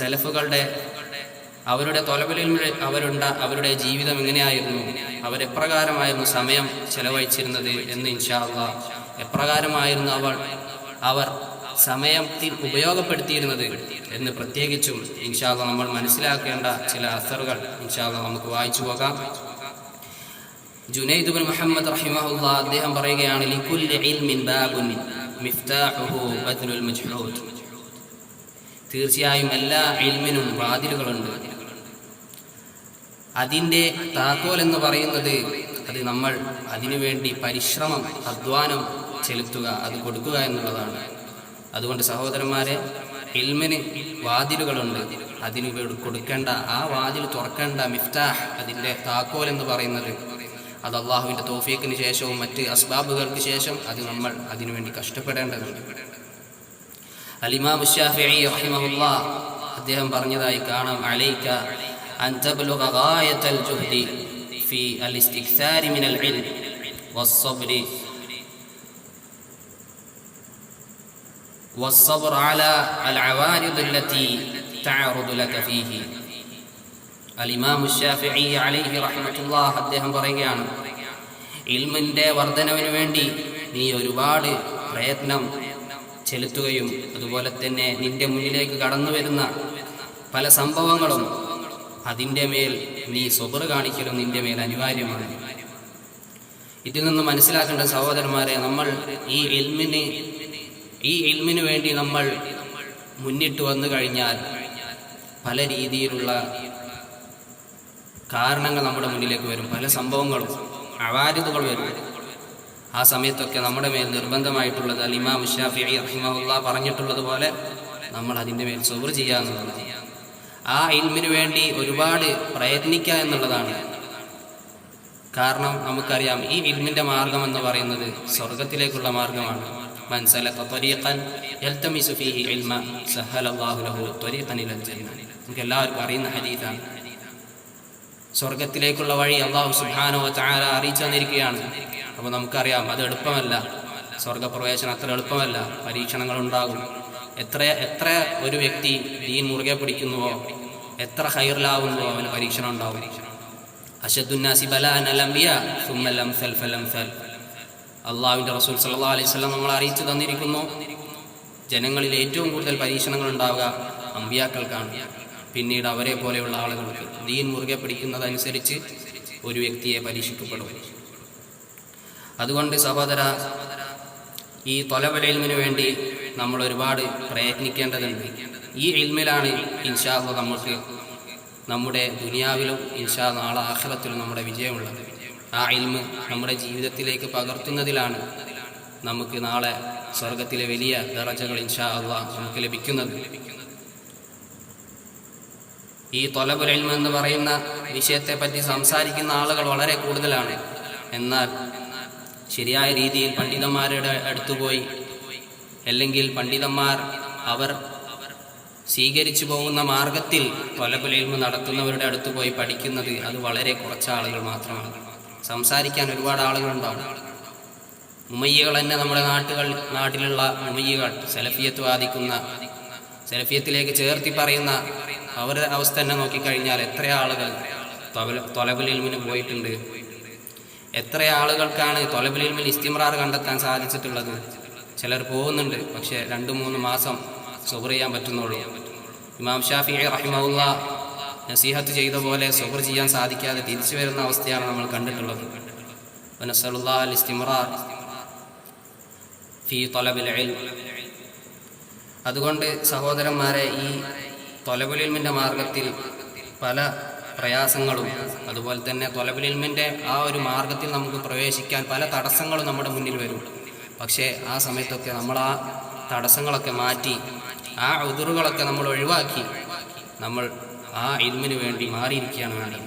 സെലഫുകളുടെ അവരുടെ തൊലവിലിൽ അവരുണ്ട അവരുടെ ജീവിതം എങ്ങനെയായിരുന്നു? അവരെപ്രകാരമായിരുന്നു സമയം ചെലവഴിച്ചിരുന്നത് എന്ന് ഇൻഷാ അള്ളാ എപ്രകാരമായിരുന്നു അവൾ അവർ സമയത്തിൽ ഉപയോഗപ്പെടുത്തിയിരുന്നത് എന്ന് പ്രത്യേകിച്ചും ഇൻഷാല്ല നമ്മൾ മനസ്സിലാക്കേണ്ട ചില അസറുകൾ ഇൻഷാല്ല നമുക്ക് വായിച്ചു പോകാം. ജുനൈദ് ബിൻ മുഹമ്മദ് റഹിമഹുല്ല അദ്ദേഹം പറയുകയാണ് ലികുല്ലി ഇൽമിൻ ബാബുൻ മിഫ്താഹുഹു ബദ്ലുൽ മജ്ഹൂദ്. തീർച്ചയായും എല്ലാ ഇൽമിനും വാതിലുകളുണ്ട്. അതിന്റെ താക്കോൽ എന്ന് പറയുന്നത് അത് നമ്മൾ അതിനുവേണ്ടി പരിശ്രമം അധ്വാനം ചെലുത്തുക അത് കൊടുക്കുക എന്നുള്ളതാണ്. അതുകൊണ്ട് സഹോദരന്മാരെ ഇൽമിന് വാതിലുകളുണ്ട്. അതിന് കൊടുക്കേണ്ട ആ വാതിൽ തുറക്കേണ്ട മിഫ്താഹ് അതിന്റെ താക്കോൽ എന്ന് പറയുന്നത് അത് അള്ളാഹുവിന്റെ തോഫീക്കിന് ശേഷവും മറ്റ് അസ്ബാബുകൾക്ക് ശേഷം അത് നമ്മൾ അതിനുവേണ്ടി കഷ്ടപ്പെടേണ്ടതുണ്ട്. അലിമാം ഷാഫിഈ റഹിമഹുല്ലാ അദ്ദേഹം പറഞ്ഞതായി കാണാം അലൈക അൻ തബ്ലുഗ ഗായത്തൽ ജുഹ്ദി في الاستكثار من العلم والصبر والصبر على العوارض التي تعرض لك فيه الإمام الشافعي عليه رحمة الله അദ്ദേഹം പറയുകയാണ് ഇൽമിൻ്റെ വർധനവിന് വേണ്ടി നീ ഒരുപാട് പ്രയത്നം ചെലുത്തുകയും അതുപോലെ തന്നെ നിന്റെ മുന്നിലേക്ക് കടന്നു വരുന്ന പല സംഭവങ്ങളും അതിന്റെ മേൽ നീ സ്വബർ കാണിക്കലും നിന്റെ മേൽ അനിവാര്യമാണ്. ഇതിൽ നിന്ന് മനസ്സിലാക്കേണ്ട സഹോദരന്മാരെ നമ്മൾ ഈ ഇൽമിന് ഈ ഇൽമിന് വേണ്ടി നമ്മൾ മുന്നിട്ട് വന്നു കഴിഞ്ഞാൽ പല രീതിയിലുള്ള കാരണങ്ങൾ നമ്മുടെ മുന്നിലേക്ക് വരും. പല സംഭവങ്ങളും അവാരിതകൾ വരും. ആ സമയത്തൊക്കെ നമ്മുടെ മേൽ നിർബന്ധമായിട്ടുള്ളത് അൽ ഇമാം ഷാഫി അഹിമുള്ള പറഞ്ഞിട്ടുള്ളത് പോലെ നമ്മൾ അതിന്റെ മേൽ സബർ ചെയ്യുക എന്നുള്ളത് ആ ഇൽമിന് വേണ്ടി ഒരുപാട് പ്രയത്നിക്കുക എന്നുള്ളതാണ്. കാരണം നമുക്കറിയാം ഈ ഇൽമിന്റെ മാർഗം എന്ന് പറയുന്നത് സ്വർഗത്തിലേക്കുള്ള മാർഗമാണ്. നമുക്ക് എല്ലാവർക്കും അറിയുന്ന ഹരീതാണ് സ്വർഗത്തിലേക്കുള്ള വഴി അള്ളാഹു സുഹാനോ തആല അറിയിച്ചു തന്നിരിക്കുകയാണ്. അപ്പോൾ നമുക്കറിയാം അത് എളുപ്പമല്ല. സ്വർഗപ്രവേശനം അത്ര എളുപ്പമല്ല. പരീക്ഷണങ്ങൾ ഉണ്ടാകും എത്ര എത്ര ഒരു വ്യക്തി ദീൻ മുറുകെ പിടിക്കുന്നുവോ എത്ര ഹൈറിലാവുന്നുവോ അവന് പരീക്ഷണം ഉണ്ടാവും അള്ളാഹുവിന്റെ റസൂൽ സല്ലാ അലൈഹി നമ്മൾ അറിയിച്ചു തന്നിരിക്കുന്നു. ജനങ്ങളിൽ ഏറ്റവും കൂടുതൽ പരീക്ഷണങ്ങൾ ഉണ്ടാവുക അമ്പിയാക്കൾക്കാണ്. പിന്നീട് അവരെ പോലെയുള്ള ആളുകൾക്ക് ദീൻ മുറുകെ പിടിക്കുന്നതനുസരിച്ച് ഒരു വ്യക്തിയെ പരീക്ഷിക്കപ്പെടും. അതുകൊണ്ട് സഹോദര ഈ തൊലവല വേണ്ടി നമ്മൾ ഒരുപാട് പ്രയത്നിക്കേണ്ടതുണ്ട്. ഈ ഇൽമിലാണ് ഇൻഷാ നമ്മൾക്ക് നമ്മുടെ ദുനിയാവിലും ഇൻഷാ നാളെ ആഹ്ലത്തിലും നമ്മുടെ വിജയമുള്ളത്. ആ ഇൽമ് നമ്മുടെ ജീവിതത്തിലേക്ക് പകർത്തുന്നതിലാണ് നമുക്ക് നാളെ സ്വർഗത്തിലെ വലിയ ദറജകൾ ഇൻഷാ അള്ളാഹ് നമുക്ക് ലഭിക്കുന്നത്. ഈ തൊലബുൽ ഇൽമ എന്ന് പറയുന്ന വിഷയത്തെ പറ്റി സംസാരിക്കുന്ന ആളുകൾ വളരെ കൂടുതലാണ്. എന്നാൽ ശരിയായ രീതിയിൽ പണ്ഡിതന്മാരുടെ അടുത്ത് പോയി അല്ലെങ്കിൽ പണ്ഡിതന്മാർ അവർ സ്വീകരിച്ചു പോകുന്ന മാർഗത്തിൽ തൊലബുൽ ഇൽമ നടത്തുന്നവരുടെ അടുത്ത് പോയി പഠിക്കുന്നത് അത് വളരെ കുറച്ച് ആളുകൾ മാത്രമാണ്. സംസാരിക്കാൻ ഒരുപാട് ആളുകളുണ്ടാവും. ഉമ്മയ്യകൾ തന്നെ നമ്മുടെ നാട്ടുകൾ നാട്ടിലുള്ള ഉമ്മയ്യകൾ സെലഫിയത്ത് വാദിക്കുന്ന സെലഫിയത്തിലേക്ക് ചേർത്തി പറയുന്ന അവരുടെ അവസ്ഥ തന്നെ നോക്കിക്കഴിഞ്ഞാൽ എത്ര ആളുകൾ തൊലബുലിൽമിന് പോയിട്ടുണ്ട്? എത്ര ആളുകൾക്കാണ് തൊലബുലിൽമിൽ ഇസ്തിമറാർ കണ്ടെത്താൻ സാധിച്ചിട്ടുള്ളത്? ചിലർ പോകുന്നുണ്ട് പക്ഷേ രണ്ട് മൂന്ന് മാസം സുബർ ചെയ്യാൻ പറ്റുന്നുള്ളൂ. ഇമാം ഷാഫി റഹിമുള്ള നസീഹത്ത് ചെയ്ത പോലെ സുബർ ചെയ്യാൻ സാധിക്കാതെ തിരിച്ചു വരുന്ന അവസ്ഥയാണ് നമ്മൾ കണ്ടിട്ടുള്ളത്. ഫി അതുകൊണ്ട് സഹോദരന്മാരെ ഈ തൊലബുലിൽമിന്റെ മാർഗത്തിൽ പല പ്രയാസങ്ങളും അതുപോലെ തന്നെ തൊലബുലിൽമിന്റെ ആ ഒരു മാർഗത്തിൽ നമുക്ക് പ്രവേശിക്കാൻ പല തടസ്സങ്ങളും നമ്മുടെ മുന്നിൽ വരും. പക്ഷേ ആ സമയത്തൊക്കെ നമ്മൾ ആ തടസ്സങ്ങളൊക്കെ മാറ്റി ആ ഉതിറുകളൊക്കെ നമ്മൾ ഒഴിവാക്കി നമ്മൾ ആ ഇൽമിന് വേണ്ടി മാറിയിരിക്കുകയാണ് വേണ്ടത്